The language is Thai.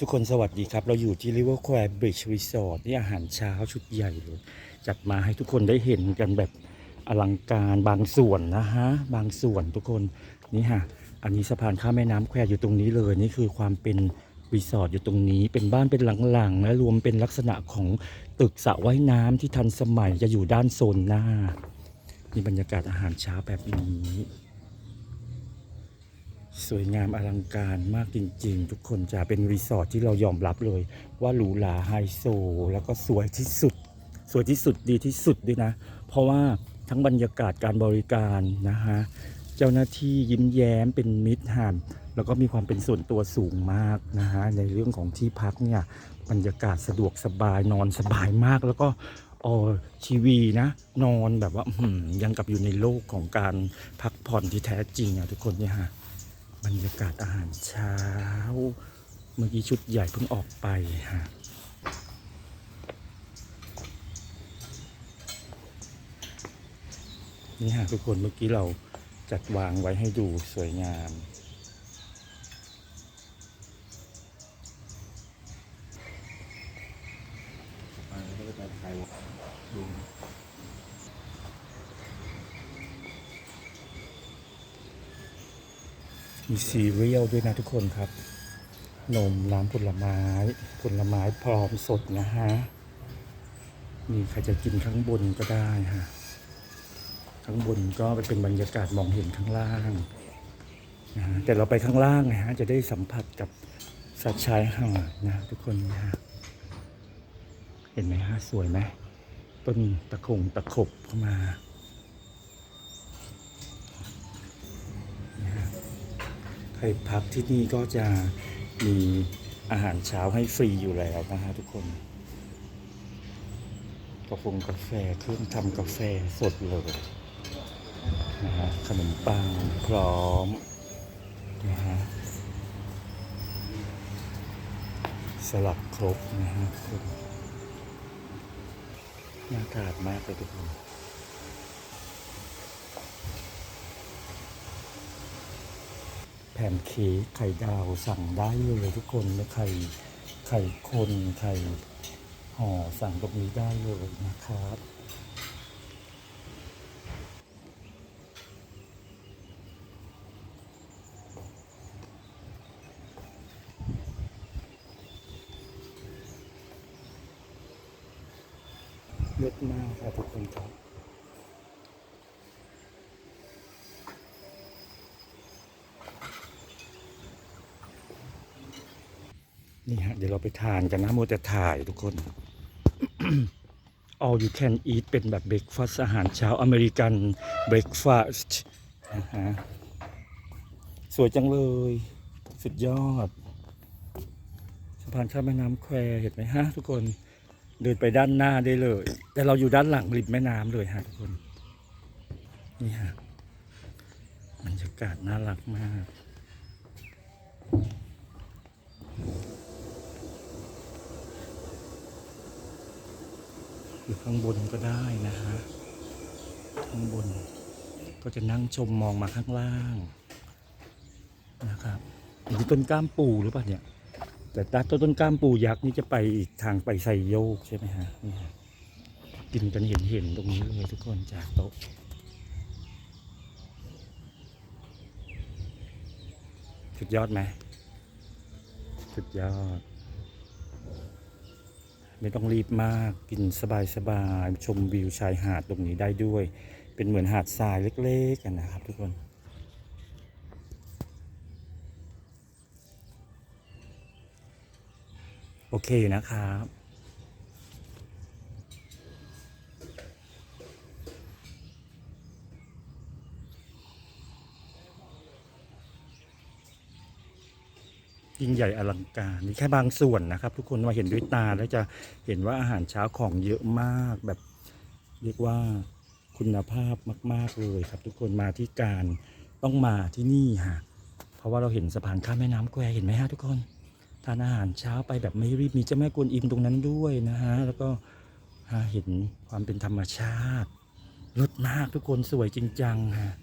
ทุกคนสวัสดีครับ เราอยู่ที่ River Square Bridge Resort นี่อาหารเช้าชุดใหญ่เลย จัดมาให้ทุกคนได้เห็นกันแบบอลังการบางส่วนนะฮะ บางส่วนทุกคนนี่ฮะ อันนี้สะพานข้ามแม่น้ำแควอยู่ตรงนี้เลย นี่คือความเป็นรีสอร์ทอยู่ตรงนี้เป็นบ้านเป็นหลังๆและรวมเป็นลักษณะของตึกสระว่ายน้ำที่ทันสมัยจะอยู่ด้านโซนหน้านี่บรรยากาศอาหารเช้าแบบนี้ สวยงามอลังการมากจริง ๆ ทุกคนจะเป็นรีสอร์ทที่เรายอมรับเลย ว่าหรูหราไฮโซ แล้วก็สวยที่สุด สวยที่สุดดีที่สุดด้วยนะ เพราะว่าทั้งบรรยากาศการบริการนะฮะเจ้าหน้าที่ยิ้มแย้มเป็นมิตรหานแล้วก็มีความเป็นส่วนตัวสูงมากนะฮะในเรื่องของที่พักเนี่ยบรรยากาศสะดวกสบายนอนสบายมากแล้วก็ออทีวีนะนอนแบบว่ายังกับอยู่ในโลกของการพักผ่อนที่แท้จริงอะทุกคนเนี่ยฮะ บรรยากาศอาหารเช้า เมื่อกี้ชุดใหญ่เพิ่งออกไปฮะนี่ฮะทุกคนเมื่อกี้เราจัดวางไว้ให้ดูสวยงาม มีซีเรียลด้วยนะทุกคนครับ นมน้ำผลไม้ ผลไม้พร้อมสดนะฮะ นี่ใครจะกินข้างบนก็ได้ฮะ ข้างบนก็เป็นบรรยากาศมองเห็นข้างล่างนะฮะแต่เราไปข้างล่างนะฮะจะได้สัมผัสกับสัตว์ชายหาดนะทุกคนนะฮะ เห็นไหมฮะสวยไหมต้นตะคงตะขบเข้ามา ใครพักที่นี่ก็จะมีอาหารเช้าให้ฟรีอยู่แล้วนะฮะทุกคนกาแฟกาแฟเครื่องทำกาแฟสดเลยนะฮะขนมปังพร้อมนะฮะสลับครบนะฮะทุกคนน่าทานมากเลยทุกคน แผ่นเค้กไข่ดาวสั่งได้เลยทุกคนนะไข่ไข่คนไข่ห่อสั่งตรงนี้ได้เลยนะครับเลือดมากครับทุกคนครับ นี่ฮะ เดี๋ยวเราไปทานกันนะโมแต่ถ่ายทุกคน all you can eat เป็นแบบเบร a ฟาสอาหารเช้าอเมริกันเบร a ฟาสนะฮะสวยจังเลย สุดยอดสะพานข้ามแม่น้ำแควเห็นไหมฮะ ทุกคนเดินไปด้านหน้าได้เลย แต่เราอยู่ด้านหลังริมแม่น้ำเลยฮะทุกคน นี่ฮะบรรยากาศน่ารักมาก อยู่ข้างบนก็ได้นะฮะข้างบน ก็จะนั่งชมมองมาข้างล่าง นะครับนี่ต้นกล้ามปูหรือเปล่าเนี่ย แต่ตาต้นต้นกล้ามปูยักษ์นี่จะไปอีกทางไปไซโยกใช่ไหมฮะนี่ฮะกินกันเห็นเห็นๆตรงนี้เลยทุกคนจากโต๊ะสุดยอดไหมสุดยอด ไม่ต้องรีบมากกินสบายๆชมวิวชายหาดตรงนี้ได้ด้วย เป็นเหมือนหาดทรายเล็กๆกันนะครับทุกคนโอเคนะครับ ยิ่งใหญ่อลังการนี่แค่บางส่วนนะครับ ทุกคนมาเห็นด้วยตาแล้วจะเห็นว่าอาหารเช้าของเยอะมากแบบ เรียกว่าคุณภาพมาก ๆ เลยครับ ทุกคนมาที่การต้องมาที่นี่ฮะเพราะว่าเราเห็นสะพานข้ามแม่น้ำแควเห็นไหมฮะทุกคนทานอาหารเช้าไปแบบไม่รีบมีเจ้าแม่กวนอิมตรงนั้นด้วยนะฮะแล้วก็เห็นความเป็นธรรมชาติรสมากทุกคนสวยจริงจังฮะ